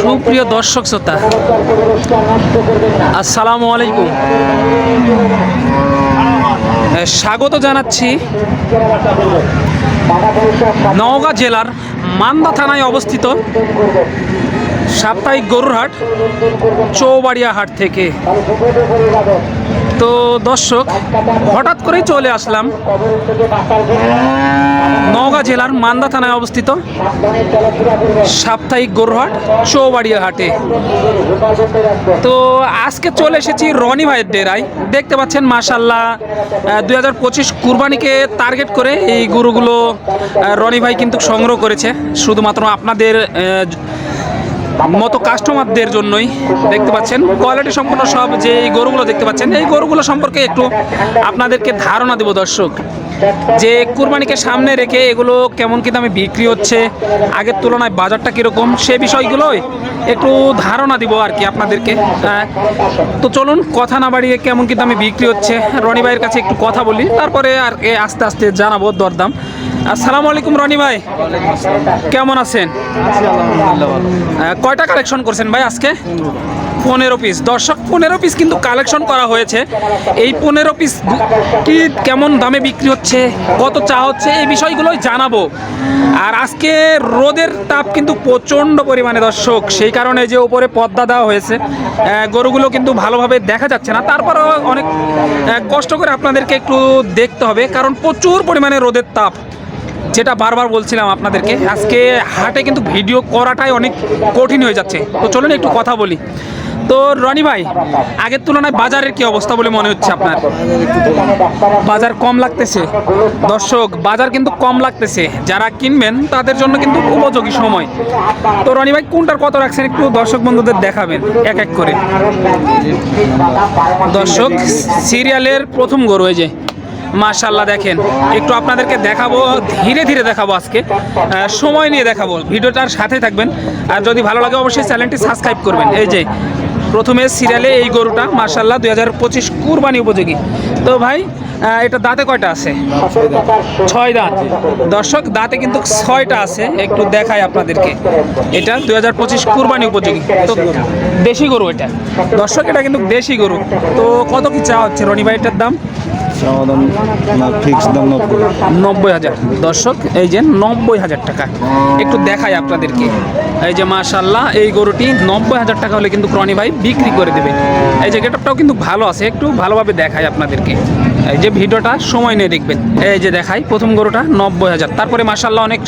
সুপ্রিয় দর্শক শ্রোতা, আসসালামু আলাইকুম। স্বাগত জানাচ্ছি নওগাঁ জেলার মান্দা থানায় অবস্থিত সাপ্তাহিক গরুরহাট চৌবাড়িয়া হাট থেকে। তো দর্শক, হঠাৎ করেই চলে আসলাম নওগাঁ জেলার মান্দা থানায় অবস্থিত সাপ্তাহিক গরুহাট চৌবাড়িয়া হাটে। তো আজকে চলে এসেছি রনি ভাইয়ের ডেরায়। দেখতে পাচ্ছেন মাশাল্লাহ দুই হাজার পঁচিশ কুরবানিকে টার্গেট করে এই গরুগুলো রনি ভাই কিন্তু সংগ্রহ করেছে। শুধুমাত্র আপনাদের মতো কাস্টমারদের জন্যই দেখতে পাচ্ছেন কোয়ালিটি সম্পন্ন সব যে গরুগুলো দেখতে পাচ্ছেন, এই গরুগুলো সম্পর্কে একটু আপনাদেরকে ধারণা দেব দর্শক। যে কুরবানিকে সামনে রেখে এগুলো কেমন কি দামে বিক্রি হচ্ছে আগের তুলনায় বাজারটা কীরকম সে বিষয়গুলোই একটু ধারণা দিব আর কি আপনাদেরকে। হ্যাঁ। তো চলুন কথা না বাড়িয়ে কেমন কি দামে বিক্রি হচ্ছে রনি ভাইয়ের কাছে একটু কথা বলি তারপরে আর আস্তে আস্তে জানাব দরদাম। আসসালামু আলাইকুম রনি ভাই। কেমন আছেন? কয়টা কালেকশন করছেন ভাই আজকে? পনেরো পিস দর্শক, পনেরো পিস কিন্তু কালেকশন করা হয়েছে। এই পনেরো পিস কি কেমন দামে বিক্রি হচ্ছে, কত চা হচ্ছে, এই বিষয়গুলোই জানাব। আর আজকে রোদের তাপ কিন্তু প্রচণ্ড পরিমাণে দর্শক। সেই কারণে যে উপরে পর্দা দেওয়া হয়েছে গরুগুলো কিন্তু ভালোভাবে দেখা যাচ্ছে না। তারপরেও অনেক কষ্ট করে আপনাদেরকে একটু দেখতে হবে, কারণ প্রচুর পরিমাণে রোদের তাপ, যেটা বারবার বলছিলাম আপনাদেরকে। আজকে হাটে কিন্তু ভিডিও করাটাই অনেক কঠিন হয়ে যাচ্ছে। তো চলুন একটু কথা বলি। তো রনি ভাই, আগের তুলনায় বাজারের কি অবস্থা বলে মনে হচ্ছে আপনার? বাজার কম লাগতেছে। দর্শক, বাজার কিন্তু কম লাগতেছে। যারা কিনবেন, তাদের জন্য কিন্তু উপযোগী সময়। তো রনি ভাই, কোনটার কত রাখছেন একটু দর্শক বন্ধুদের দেখাবেন, এক এক করে। দর্শক, সিরিয়ালের প্রথম গরু এই যে মাশাল্লাহ দেখেন। একটু আপনাদেরকে দেখাবো, ধীরে ধীরে দেখাবো আজকে। সময় নিয়ে দেখাবো। ভিডিওটার সাথে থাকবেন। আর যদি ভালো লাগে, অবশ্যই চ্যানেলটি সাবস্ক্রাইব করবেন। এই যে প্রথমে সিরিয়ালে এই গরুটা মাশাল্লাহ দুই হাজার পঁচিশ কুরবানি উপযোগী। তো ভাই এটা দাঁতে কয়টা আছে? ছয় দাঁত। দর্শক, দাঁতে কিন্তু ছয়টা আছে, একটু দেখাই আপনাদেরকে। এটা দুই হাজার পঁচিশ কুরবানি উপযোগী। তো দেশি গরু এটা। দর্শক, এটা কিন্তু দেশি গরু। তো কত কি চা হচ্ছে? রনি ভাই, এটার দাম? নব্বই। হাজার। দর্শক, এই যে নব্বই হাজার টাকা। একটু আপনাদেরকে। এই যে মাশাল্লাহ এই গরুটি নব্বই হাজার টাকা হলে কিন্তু ভাই বিক্রি করে দেবে। এই যে কিন্তু ভালো আছে, একটু ভালোভাবে আপনাদেরকে। এই যে ভিডিওটা সময় নিয়ে দেখবেন। এই যে প্রথম গরুটা নব্বই হাজার। তারপরে মাশাল্লাহ অনেক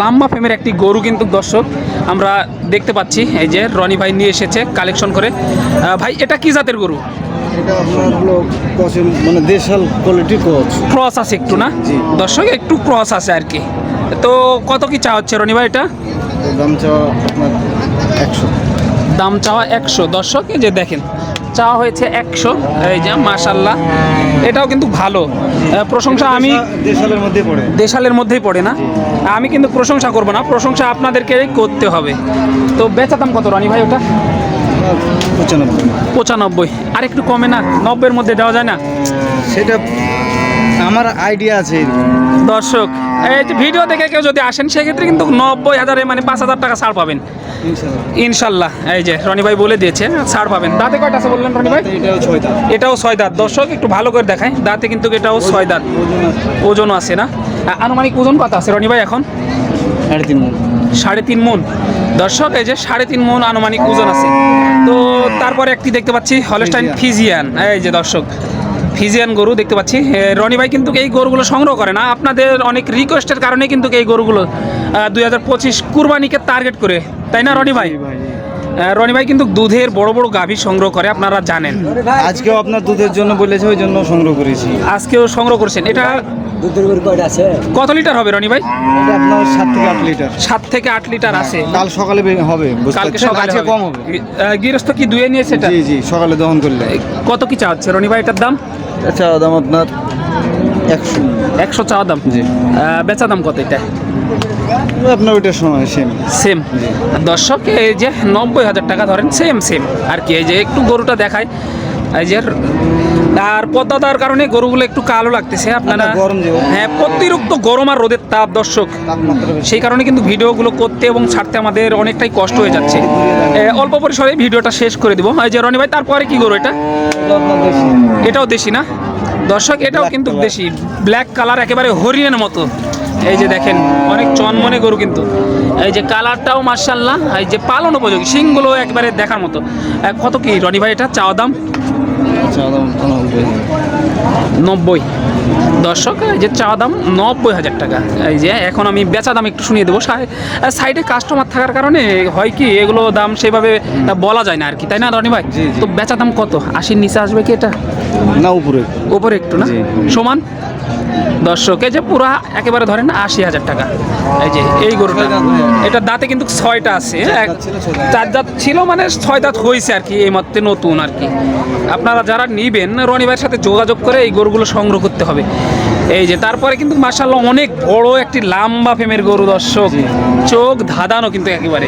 লম্বা ফেমের একটি গরু কিন্তু দর্শক, আমরা দেখতে পাচ্ছি। এই যে রনি ভাই নিয়ে এসেছে কালেকশন করে। ভাই, এটা কি জাতের গরু? এটা আপনার হলো কচে মানে দেশাল কোয়ালিটি কোচ ক্রস আছে একটু না। দর্শক একটু ক্রস আছে আর কি। তো কত কি চা হচ্ছে রনি ভাই এটা? দাম চাওয়া আপনার একশো। দাম চাওয়া একশো। দর্শক যে দেখেন চাওয়া হয়েছে একশো। এই যে মাশাল্লাহ এটাও কিন্তু ভালো। প্রশংসা আমি দেশালের মধ্যে পড়ে। দেশালের মধ্যেই পড়ে না? আমি কিন্তু প্রশংসা করব না। প্রশংসা আপনাদেরকে করতে হবে। তো বেচা দাম কত রনি ভাই ওটা? পঁচানব্বই। পঁচানব্বই। আর একটু কমে না নব্বইয়ের মধ্যে দেওয়া যায় না? সেটা আমার আইডিয়া আছে দর্শক এই যে ভিডিও দেখে কেউ যদি আসেন সেক্ষেত্রে কিন্তু নব্বই হাজারে মানে পাঁচ হাজার টাকা ছাড় পাবেন। ইনশাল্লাহ এই যে রনি ভাই বলে দিয়েছে ছাড় পাবেন। দাঁতে কয়টা আছে বললেন রনি ভাই? এটাও ছয় দাম এটাও ছয় দাঁত। দর্শক একটু ভালো করে দেখায় দাঁতে কিন্তু এটাও ছয় দাঁত। ওজন আছে। না? আনুমানিক ওজন কত আছে রনি ভাই এখন? সাড়ে তিন মন। সাড়ে তিন মন। দর্শক এই যে সাড়ে তিন মন আনুমানিক ওজন আছে। তো তারপরে একটি দেখতে পাচ্ছি হলস্টাইন ফিজিয়ান। এই যে দর্শক ফিজিয়ান গরু দেখতে পাচ্ছি। রনি ভাই কিন্তু এই গরুগুলো সংগ্রহ করে না। আপনাদের অনেক রিকোয়েস্টের কারণে কিন্তু এই গরুগুলো দুই হাজার পঁচিশ কুরবানিকে টার্গেট করে। তাই না রনি ভাই? রনি ভাই কিন্তু দুধের বড় বড় গাভী সংগ্রহ করে আপনারা জানেন। আজকেও আপনার দুধের জন্য বলেছে ওই জন্য সংগ্রহ করেছি। আজকেও সংগ্রহ করছেন। এটা কত লিটার হবে রনি ভাই? আপনার সাত থেকে আট লিটার। সাত থেকে আট লিটার আছে। কাল সকালে হবে কালকে পারছেন? সকালে কম হবে। গৃহস্থ কি দুয়ে নিয়েছে এটা? জি জি সকালে দহন করলে। কত কি চাচ্ছে রনি ভাই এটার দাম? আচ্ছা দাম আপনার একশো। একশো চাওয়া দাম? জি। বেচা দাম কত এটা? আপনার ওইটার সময় সেম সেম দর্শক এই যে নব্বই হাজার টাকা ধরেন সেম সেম আর কি এই যে একটু গরুটা দেখায় এই যে আর পদ্মা দেওয়ার কারণে গরুগুলো একটু কালো লাগতেছে আপনারা হ্যাঁ অতিরিক্ত গরম আর রোদের তাপ দর্শক। সেই কারণে কিন্তু ভিডিওগুলো করতে এবং ছাড়তে আমাদের অনেকটাই কষ্ট হয়ে যাচ্ছে। অল্প পরিসরে ভিডিওটা শেষ করে দিব। এই যে রনি ভাই তারপরে কি গরু এটা। এটাও দেশি না? দর্শক এটাও কিন্তু বেশি দেশি। ব্ল্যাক কালার একেবারে হরিণের মতো। এই যে দেখেন অনেক চনমনে গরু কিন্তু। এই যে কালারটাও মার্শাল্লাহ এই যে পালন উপযোগী শিংগুলো একবারে দেখার মতো। কত কি রনি ভাই এটা? চাওয়া দাম। নব্বই। দর্শক এই যে চা দাম নব্বই হাজার টাকা। এই যে এখন আমি বেচা দাম একটু শুনিয়ে দেবো। সাই- সাইডে কাস্টমার থাকার কারণে হয় কি এগুলো দাম সেভাবে বলা যায় না আর কি। তাই না রনি ভাই। তো বেচা দাম কত? আশির নিচে আসবে কি এটা? না উপরে। উপরে একটু না? সমান? দর্শক এই যে পুরো একেবারে ধরেন আশি হাজার টাকা এই যে এই গরুটা হয়ে। এটা দাঁতে কিন্তু ছয়টা আছে চার দাঁত ছিল, ছয় দাঁত। চার দাঁত ছিল মানে ছয় দাঁত হয়েছে আর কি এই মাত্রে নতুন আর কি আপনারা যারা নিবেন রনি ভাইয়ের সাথে যোগাযোগ করে এই গরুগুলো সংগ্রহ করতে হবে এই যে তারপরে কিন্তু মার্শাল্লাহ অনেক বড় একটি লাম্বা ফেমের গরু দর্শক। চোখ ধাঁধানো কিন্তু একেবারে।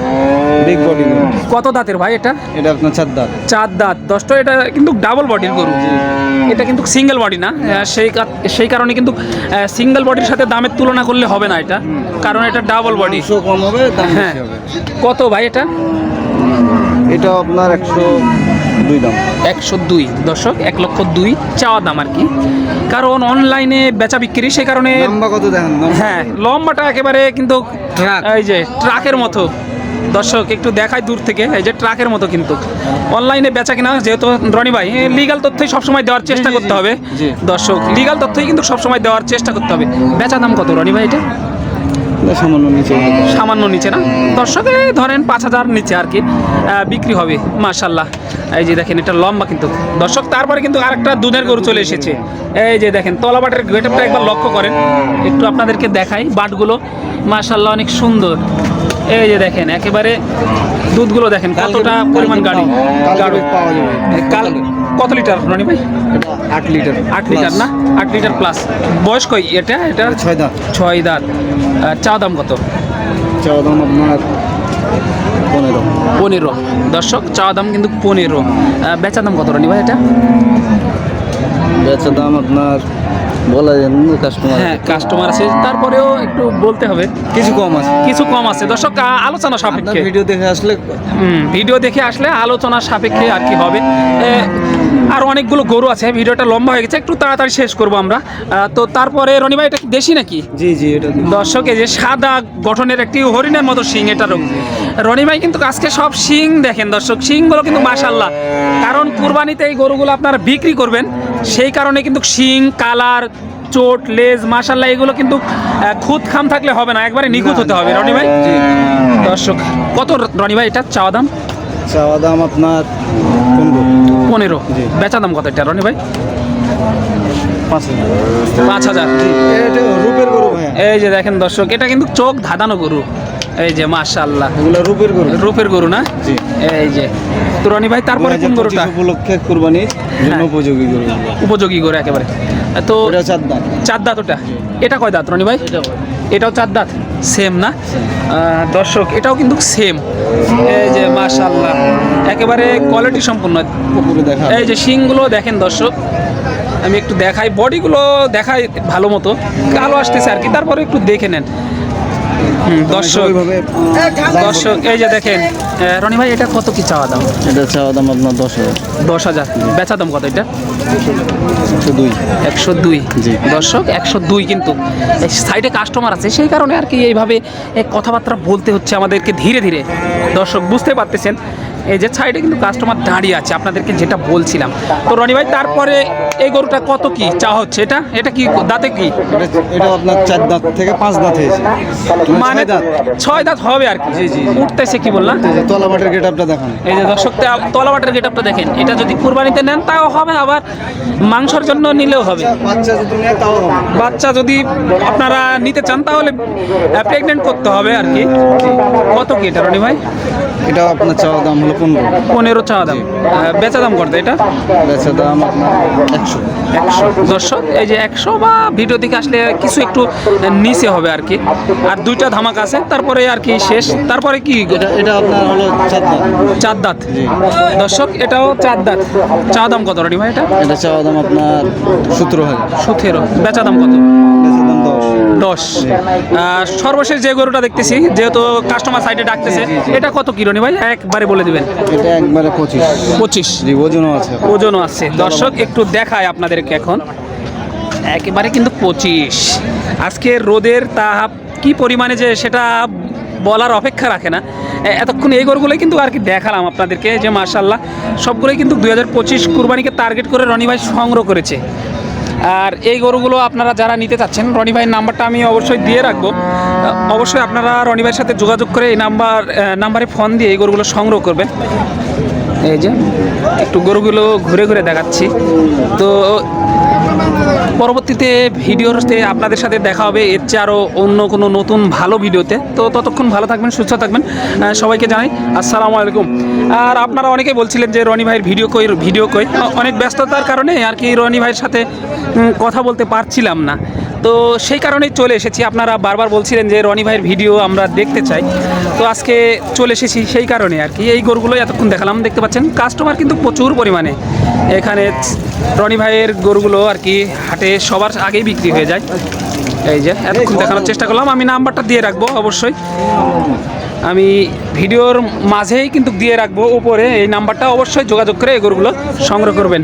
বিগ বডি কত দাঁতের ভাই এটা? এটা আপনার চার দাঁত। চার দাঁত। দশটা এটা কিন্তু ডাবল বডির গরু। এটা কিন্তু সিঙ্গেল বডি না। সেই সেই কারণে কিন্তু সিঙ্গেল বডির সাথে দামের তুলনা করলে হবে না এটা। কারণ এটা ডাবল বডি কম হবে হ্যাঁ। কত ভাই এটা? এটা আপনার একশো দুই দাম। একশো দুই। দশক এক লক্ষ দুই চাওয়া দাম আর কি। কারণ অনলাইনে বেচা বিক্রি সেই কারণে লম্বা কত দেখেন হ্যাঁ লম্বাটা একেবারে কিন্তু এই যে ট্রাকের মতো। দর্শক একটু দেখায় দূর থেকে এই যে ট্রাকের মতো কিন্তু। অনলাইনে বেচা কিনা যেহেতু রনি ভাই লিগাল তথ্যই সবসময় দেওয়ার চেষ্টা করতে হবে। দর্শক লিগাল তথ্যই কিন্তু সবসময় দেওয়ার চেষ্টা করতে হবে। বেচা দাম কত রনি ভাই এটা? সামান্য নিচে। সামান্য নিচে না? দর্শক ধরেন পাঁচ হাজার নিচে আর কি বিক্রি হবে মার্শাল্লাহ এই যে দেখেন এটা লম্বা কিন্তু। দর্শক তারপরে কিন্তু আরেকটা দুধের গরু চলে এসেছে। এই যে দেখেন তলাবাটের গেটআপটা একবার লক্ষ্য করেন। একটু আপনাদেরকে দেখাই বাটগুলো। মার্শাল্লাহ অনেক সুন্দর। এই যে দেখেন একেবারে দুধগুলো দেখেন কতটা পরিমাণ গাড়ি। গাড়ি। কাল কত লিটার রনি ভাই? আট লিটার আট লিটার না? আট লিটার প্লাস বয়স কই এটা? এটা ছয় দাঁত। ছয় দাঁত। চা দাম কত? চাওয়া দাম আপনার পনেরো। পনেরো। দর্শক চা দাম কিন্তু পনেরো। বেচা দাম কত রানি ভাই এটা? বেচা দাম আপনার বলা যায় কাস্টমার হ্যাঁ কাস্টমার আছে। তারপরেও একটু বলতে হবে কিছু কম আছে কিছু কম আছে। দর্শক আলোচনা সাপেক্ষে। ভিডিও দেখে আসলে ভিডিও দেখে আসলে আলোচনা সাপেক্ষে আর কি হবে। আর অনেকগুলো গরু আছে ভিডিওটা লম্বা হয়ে গেছে একটু তাড়াতাড়ি শেষ করব আমরা। তো তারপরে রনি ভাই এটা কি দেশি নাকি? জি জি এটা দর্শক এই যে সাদা গঠনের একটি হরিণের মতো শিং এটারও রনি ভাই কিন্তু আজকে সব শিং দেখেন দর্শক শিংগুলো কিন্তু মাশাল্লাহ কারণ কুরবানিতে এই গরুগুলো আপনারা বিক্রি করবেন। সেই কারণে কিন্তু শিং কালার চোট লেজ মাশাল্লাহ এগুলো কিন্তু খুদ খাম থাকলে হবে না একবারে নিখুঁত হতে হবে রনি ভাই? দর্শক কত রনি ভাই এটা? চাওয়া দাম? চাওয়া দাম আপনার পনেরো। বেচা দাম কত এটা রনি ভাই? পাঁচ হাজার। এই যে দেখেন দর্শক এটা কিন্তু চোখ ধাঁধানো গরু। এই যে মাশাল্লাহ এগুলো রূপের গরু। রূপের গরু না? জি। এই যে তো রনি ভাই তারপরে কোন গরুটা? উপলক্ষে কুরবানির জন্য হ্যাঁ। উপযোগী গরু উপযোগী গরু একেবারে। তো ওটা চার দাম চার দাঁত ওটা? এটা কয় দাঁত রনি ভাই? এটাও চার দাঁত। সেম না? দর্শক এটাও কিন্তু সেম এই যে মাশাল্লাহ একেবারে কোয়ালিটি সম্পূর্ণ এই যে শিংগুলো দেখেন দর্শক। আমি একটু দেখাই বডিগুলো দেখাই ভালো মতো। কালো আসতেছে আর কি তারপরে একটু দেখে নেন। দর্শক দর্শক এই যে দেখেন রনি ভাই এটা কত কি চাওয়া দাম? এটা চাওয়া দাম আপনার দশ হাজার। দশ হাজার। বেচা দাম কত এটা? একশো দুই। একশো দুই। দর্শক একশো দুই কিন্তু। সাইডে কাস্টমার আছে সেই কারণে আর কি এইভাবে কথাবার্তা বলতে হচ্ছে আমাদেরকে ধীরে ধীরে। দর্শক বুঝতে পারতেছেন। এই যে সাইডে কিন্তু কাস্টমার দাঁড়িয়ে আছে আপনাদেরকে যেটা বলছিলাম। তো রনি ভাই তারপরে এই গরুটা কত কি? চা হচ্ছে এটা? এটা কি দাঁতে কি? এটা আপনার চার দাঁত থেকে পাঁচ দাঁত হয়েছে। মানে ছয় দাঁত। ছয় দাঁত হবে আর কি। জি, জি, জি। উঠতেছে কি বললাম এই যে তলা মাঠের গেট আপটা দেখান। এই যে দর্শক তলাবাটের গেট আপটা দেখেন। এটা যদি কুরবানিতে নেন তাও হবে আবার মাংসর জন্য নিলেও হবে। বাচ্চা যদি নেয় তাও হবে। বাচ্চা যদি আপনারা নিতে চান তাহলে প্রেগনেন্ট করতে হবে আর কি। কত কি এটা রনি ভাই? এটা আপনার চাওয়া দাম হলো পনেরো। পনেরো চাওয়া দাম। বেচা দাম করতে এটা? বেচা দাম আপনার একশো। একশো। দর্শক এই যে একশো বা ভিডিও দিকে আসলে কিছু একটু নিচে হবে আর কি। আর দুইটা ধামাক আছে তারপরে আর কি শেষ। তারপরে কি? এটা আপনার হলো চার দাঁত। দর্শক এটাও চার দাঁত। চা দাম কত রনি ভাই এটা? এটা চাওয়া দাম আপনার সতেরো হাজার। সতেরো। বেচা দাম কত? দশ। সর্বশেষ যে গরুটা দেখতেছি যেহেতু কাস্টমার সাইডে ডাকতেছে। এটা কত কি রনি ভাই? একবারে বলে দিবেন। এটা একবারে পঁচিশ। পঁচিশ। ওজনও আছে। ওজনও আছে। দর্শক একটু দেখায় আপনাদেরকে এখন। একেবারে কিন্তু পঁচিশ। আজকে রোদের তাপ কি পরিমাণে যে সেটা বলার অপেক্ষা রাখে না। এতক্ষণ এই গরুগুলোই কিন্তু আর কি দেখালাম আপনাদেরকে যে মার্শাল্লাহ সবগুলোই কিন্তু দুই হাজার পঁচিশ কুরবানিকে টার্গেট করে রনি ভাই সংগ্রহ করেছে। আর এই গরুগুলো আপনারা যারা নিতে চাচ্ছেন, রনি ভাইয়ের নাম্বারটা আমি অবশ্যই দিয়ে রাখব। অবশ্যই আপনারা রনি ভাইয়ের সাথে যোগাযোগ করে এই নাম্বার নাম্বারে ফোন দিয়ে এই গরুগুলো সংগ্রহ করবেন। এই যে, একটু গরুগুলো ঘুরে ঘুরে দেখাচ্ছি। তো পরবর্তীতে ভিডিওতে আপনাদের সাথে দেখা হবে। এর চেয়ে আরও অন্য কোনো নতুন ভালো ভিডিওতে। তো ততক্ষণ ভালো থাকবেন, সুস্থ থাকবেন। সবাইকে জানাই আসসালামু আলাইকুম। আর আপনারা অনেকে বলছিলেন যে, রনি ভাইয়ের ভিডিও কই ভিডিও কই? অনেক ব্যস্ততার কারণে আর কি রনি ভাইয়ের সাথে কথা বলতে পারছিলাম না। তো সেই কারণেই চলে এসেছি। আপনারা বারবার বলছিলেন যে রনি ভাইয়ের ভিডিও আমরা দেখতে চাই। তো আজকে চলে এসেছি সেই কারণে আর কি। এই গরুগুলো এতক্ষণ দেখালাম, দেখতে পাচ্ছেন? কাস্টমার কিন্তু প্রচুর পরিমাণে। এখানে রনি ভাইয়ের গরুগুলো আর কি হাটে সবার আগেই বিক্রি হয়ে যায়। এই যে, এতক্ষণ দেখানোর চেষ্টা করলাম। আমি নাম্বারটা দিয়ে রাখব অবশ্যই। আমি ভিডিওর মাঝেই কিন্তু দিয়ে রাখব। উপরে এই নাম্বারটা অবশ্যই যোগাযোগ করে এই গরুগুলো সংগ্রহ করবেন।